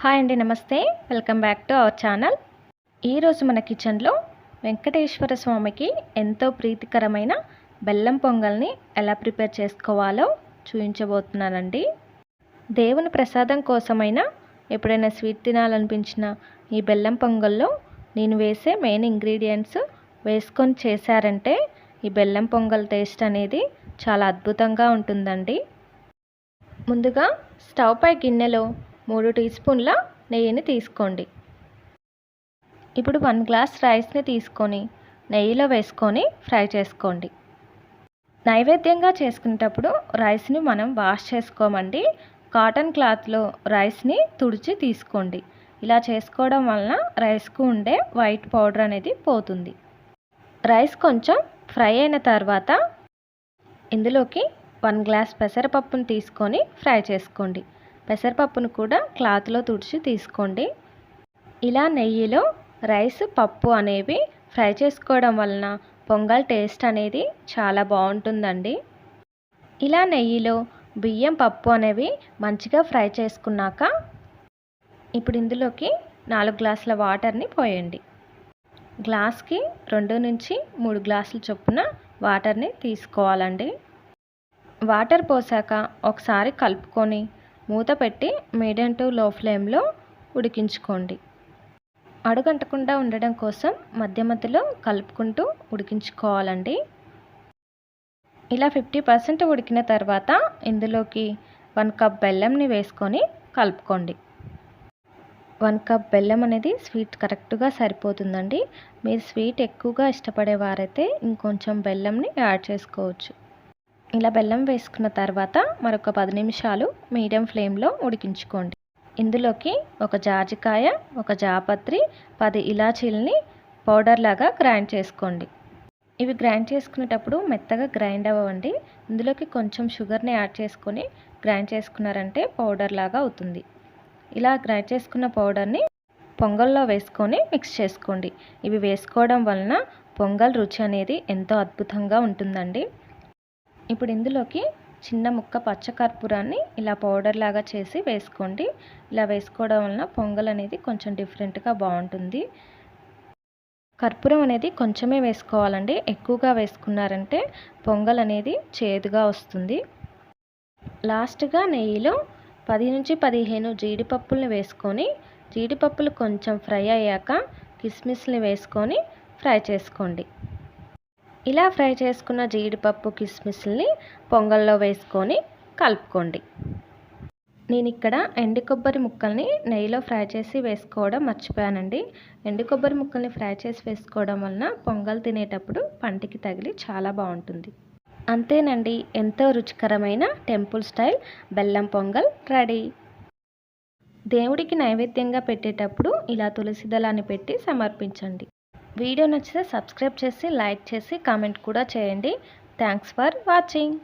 Hi అండి నమస్తే. Welcome back to our channel. ఈరోజు మన కిచెన్లో వెంకటేశ్వర స్వామికి ఎంతో ప్రీతికరమైన బెల్లం పొంగల్ని ఎలా ప్రిపేర్ చేసుకోవాలో చూపించబోతున్నానండి దేవుని ప్రసాదం కోసమైనా ఎప్పుడైనా స్వీట్ తినాలనిపించిన ఈ బెల్లం పొంగల్లో నేను వేసే మెయిన్ ఇంగ్రీడియంట్స్ వేసుకొని చేశారంటే ఈ బెల్లం పొంగల్ టేస్ట్ అనేది చాలా అద్భుతంగా ఉంటుందండి. ముందుగా స్టవ్ పై గిన్నెలో మూడు టీ స్పూన్ల నెయ్యిని తీసుకోండి. ఇప్పుడు వన్ గ్లాస్ రైస్ని తీసుకొని నెయ్యిలో వేసుకొని ఫ్రై చేసుకోండి. నైవేద్యంగా చేసుకునేటప్పుడు రైస్ని మనం వాష్ చేసుకోమండి. కాటన్ క్లాత్లో రైస్ని తుడిచి తీసుకోండి. ఇలా చేసుకోవడం వలన రైస్కు ఉండే వైట్ పౌడర్ అనేది పోతుంది. రైస్ కొంచెం ఫ్రై అయిన తర్వాత ఇందులోకి వన్ గ్లాస్ పెసరపప్పును తీసుకొని ఫ్రై చేసుకోండి. పెసరపప్పును కూడా క్లాత్లో తుడిచి తీసుకోండి. ఇలా నెయ్యిలో రైస్ పప్పు అనేవి ఫ్రై చేసుకోవడం వలన పొంగల్ టేస్ట్ అనేది చాలా బాగుంటుందండి. ఇలా నెయ్యిలో బియ్యం పప్పు అనేవి మంచిగా ఫ్రై చేసుకున్నాక ఇప్పుడు ఇందులోకి నాలుగు గ్లాసుల వాటర్ని పోయండి. గ్లాస్కి రెండు నుంచి మూడు గ్లాసుల చొప్పున వాటర్ని తీసుకోవాలండి. వాటర్ పోసాక ఒకసారి కలుపుకొని మూత పెట్టి మీడియం టు లో ఫ్లేమ్లో ఉడికించుకోండి. అడుగంటకుండా ఉండడం కోసం మధ్య మధ్యలో కలుపుకుంటూ ఉడికించుకోవాలండి. ఇలా ఫిఫ్టీ పర్సెంట్ ఉడికిన తర్వాత ఇందులోకి వన్ కప్ బెల్లంని వేసుకొని కలుపుకోండి. వన్ కప్ బెల్లం అనేది స్వీట్ కరెక్ట్గా సరిపోతుందండి. మీరు స్వీట్ ఎక్కువగా ఇష్టపడేవారైతే ఇంకొంచెం బెల్లంని యాడ్ చేసుకోవచ్చు. ఇలా బెల్లం వేసుకున్న తర్వాత మరొక పది నిమిషాలు మీడియం ఫ్లేమ్లో ఉడికించుకోండి. ఇందులోకి ఒక జాజికాయ ఒక జాపత్రి పది ఇలాచీలని పౌడర్ లాగా గ్రైండ్ చేసుకోండి. ఇవి గ్రైండ్ చేసుకునేటప్పుడు మెత్తగా గ్రైండ్ అవ్వండి. ఇందులోకి కొంచెం షుగర్ని యాడ్ చేసుకొని గ్రైండ్ చేసుకున్నారంటే పౌడర్ లాగా అవుతుంది. ఇలా గ్రైండ్ చేసుకున్న పౌడర్ని పొంగల్లో వేసుకొని మిక్స్ చేసుకోండి. ఇవి వేసుకోవడం వలన పొంగల్ రుచి అనేది ఎంతో అద్భుతంగా ఉంటుందండి. ఇప్పుడు ఇందులోకి చిన్న ముక్క పచ్చకర్పూరాన్ని ఇలా పౌడర్ లాగా చేసి వేసుకోండి. ఇలా వేసుకోవడం వలన పొంగల్ అనేది కొంచెం డిఫరెంట్గా బాగుంటుంది. కర్పూరం అనేది కొంచెమే వేసుకోవాలండి. ఎక్కువగా వేసుకున్నారంటే పొంగల్ అనేది చేదుగా వస్తుంది. లాస్ట్గా నెయ్యిలో పది నుంచి పదిహేను జీడిపప్పుల్ని వేసుకొని జీడిపప్పులు కొంచెం ఫ్రై అయ్యాక కిస్మిస్ని వేసుకొని ఫ్రై చేసుకోండి. ఇలా ఫ్రై చేసుకున్న జీడిపప్పు కిస్మిస్ని పొంగల్లో వేసుకొని కలుపుకోండి. నేను ఇక్కడ ఎండు కొబ్బరి ముక్కల్ని నెయ్యిలో ఫ్రై చేసి వేసుకోవడం మర్చిపోయానండి. ఎండు కొబ్బరి ముక్కల్ని ఫ్రై చేసి వేసుకోవడం వలన పొంగల్ తినేటప్పుడు పంటికి తగిలి చాలా బాగుంటుంది. అంతేనండి ఎంతో రుచికరమైన టెంపుల్ స్టైల్ బెల్లం పొంగల్ రెడీ. దేవుడికి నైవేద్యంగా పెట్టేటప్పుడు ఇలా తులసి దళాన్ని పెట్టి సమర్పించండి. వీడియో నచ్చితే సబ్స్క్రైబ్ చేసి లైక్ చేసి కామెంట్ కూడా చేయండి. Thanks for watching.